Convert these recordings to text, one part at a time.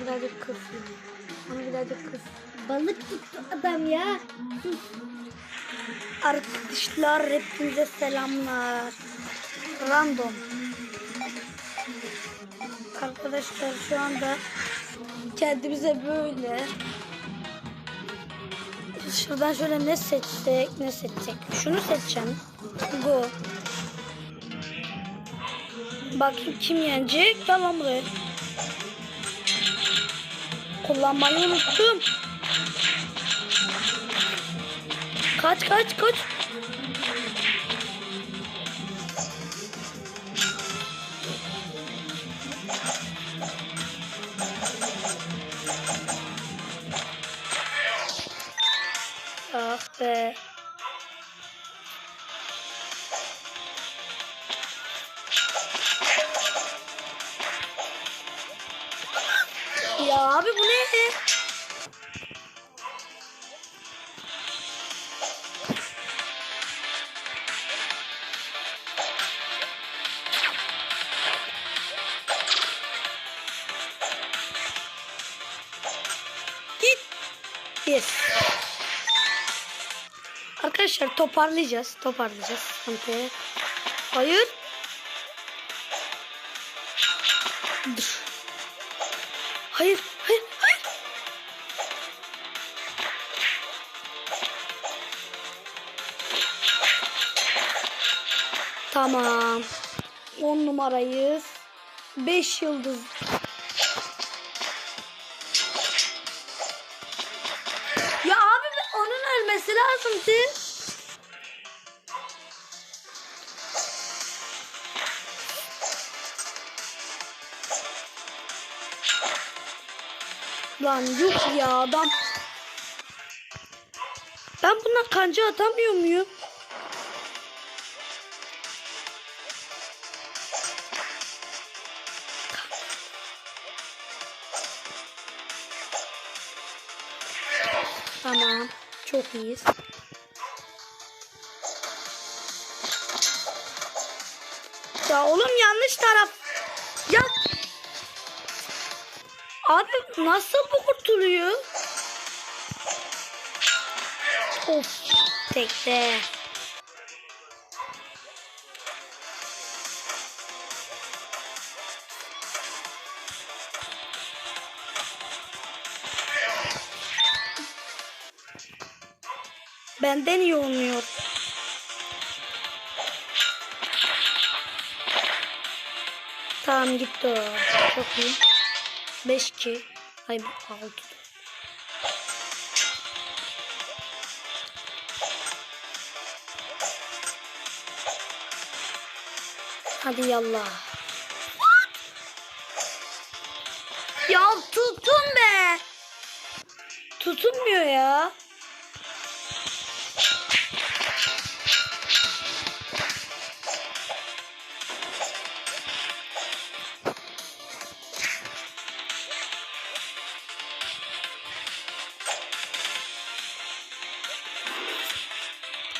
Onu birazcık kıs. Onu birazcık kıs. Balık tuttu adam ya. Arkadaşlar hepinize selamlar. Random. Arkadaşlar şu anda kendimize böyle şuradan şöyle ne seçsek ne seçsek şunu seçeceğim. Go. Bakayım kim yenecek? Lan buraya. Kullanmayı unuttum. Kaç kaç kaç. Ah be. Arkadaşlar toparlayacağız. Toparlayacağız. Sıkıntı. Hayır. Dur. Hayır. Hayır. Hayır. Tamam. 10 numarayız. 5 yıldız. Lan yok ya adam. Ben buna kanca atamıyor muyum? Tamam. Çok iyiyiz. Ya oğlum yanlış taraf. Ya. Abi nasıl bu kurtuluyor? Of. Tekte. Benden iyi olmuyor. Tamam gitti o. Çok iyi. 5 2. Ay 6. Hadi yallah. Ya tutun be. Tutunmuyor ya.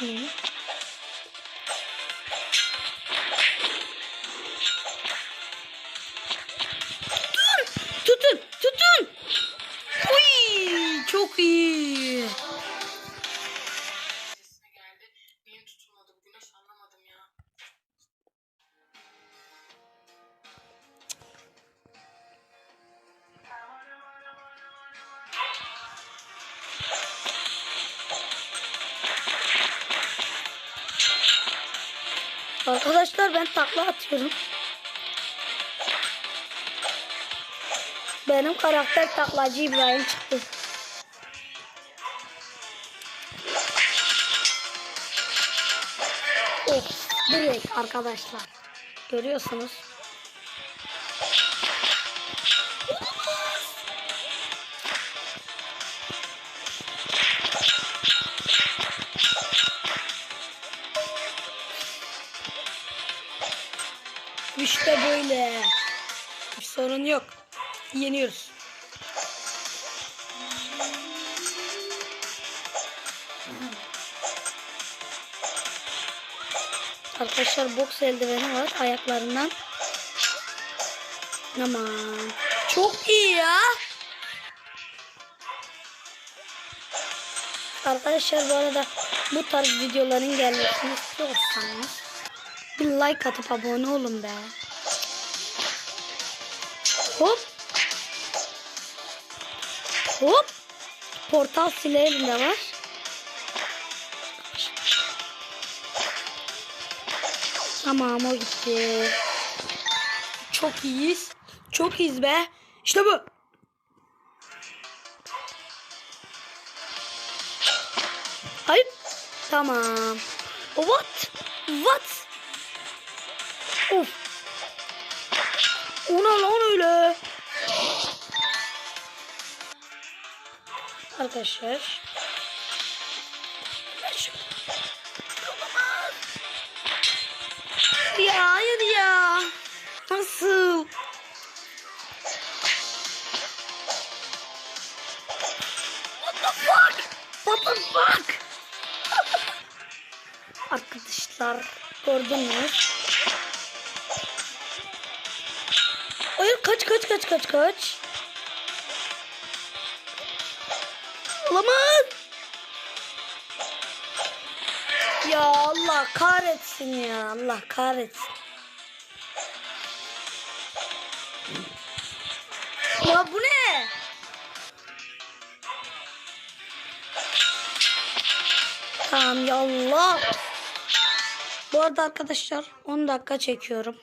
嗯 Arkadaşlar ben takla atıyorum. Benim karakter taklacı İbrahim çıktı. Oh, direkt arkadaşlar. Görüyorsunuz. İşte böyle. Bir sorun yok. Yeniyoruz. Arkadaşlar boks eldiveni var ayaklarından. Aman. Çok iyi ya. Arkadaşlar bu arada bu tarz videoların gelmesini istiyorsanız bir like atıp abone olun be. Hop. Hop. Portal sileğim de var. Tamam o gitti. Çok iyiyiz. Çok iyiyiz be. İşte bu. Hayır. Tamam. What? What? Of. Ona lan öyle. Arkadaşlar. Ya hayır ya. Nasıl? What the fuck? Arkadaşlar gördünüz. Kaç kaç kaç kaç kaç. Olamaz. Ya Allah kahretsin ya Allah kahretsin. Ya bu ne? Tamam ya Allah. Bu arada arkadaşlar 10 dakika çekiyorum.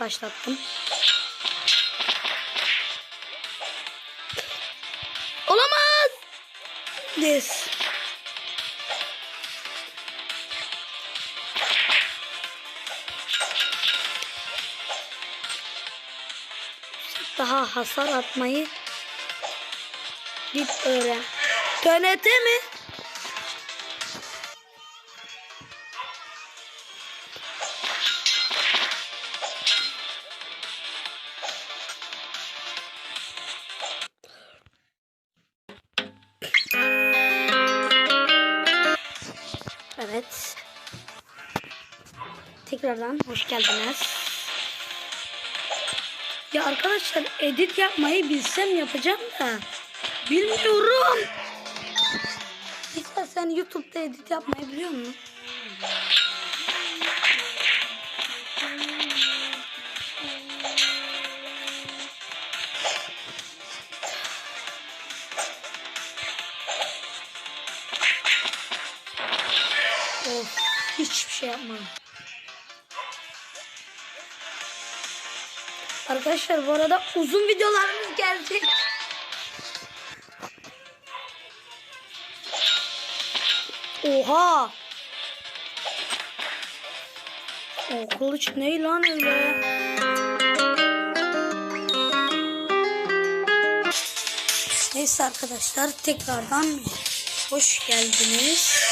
Başlattım. Olamaz. This. Daha hasar atmayı git öğren. TNT mi? Evet. Tekrardan hoş geldiniz. Ya arkadaşlar edit yapmayı bilsem yapacağım da bilmiyorum. İşte sen YouTube'da edit yapmayı biliyor musun? Hiçbir şey yapmadım. Arkadaşlar bu arada uzun videolarımız gelecek. Oha! O kılıç ne lan öyle? Neyse arkadaşlar tekrardan hoş geldiniz.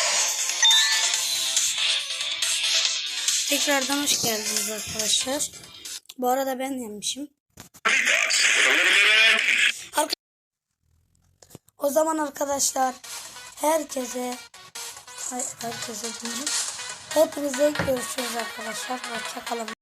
Tekrardan hoş geldiniz arkadaşlar. Bu arada ben yenmişim. O zaman arkadaşlar herkese herkese diyorum. Hepinize görüşürüz arkadaşlar. Hoşçakalın.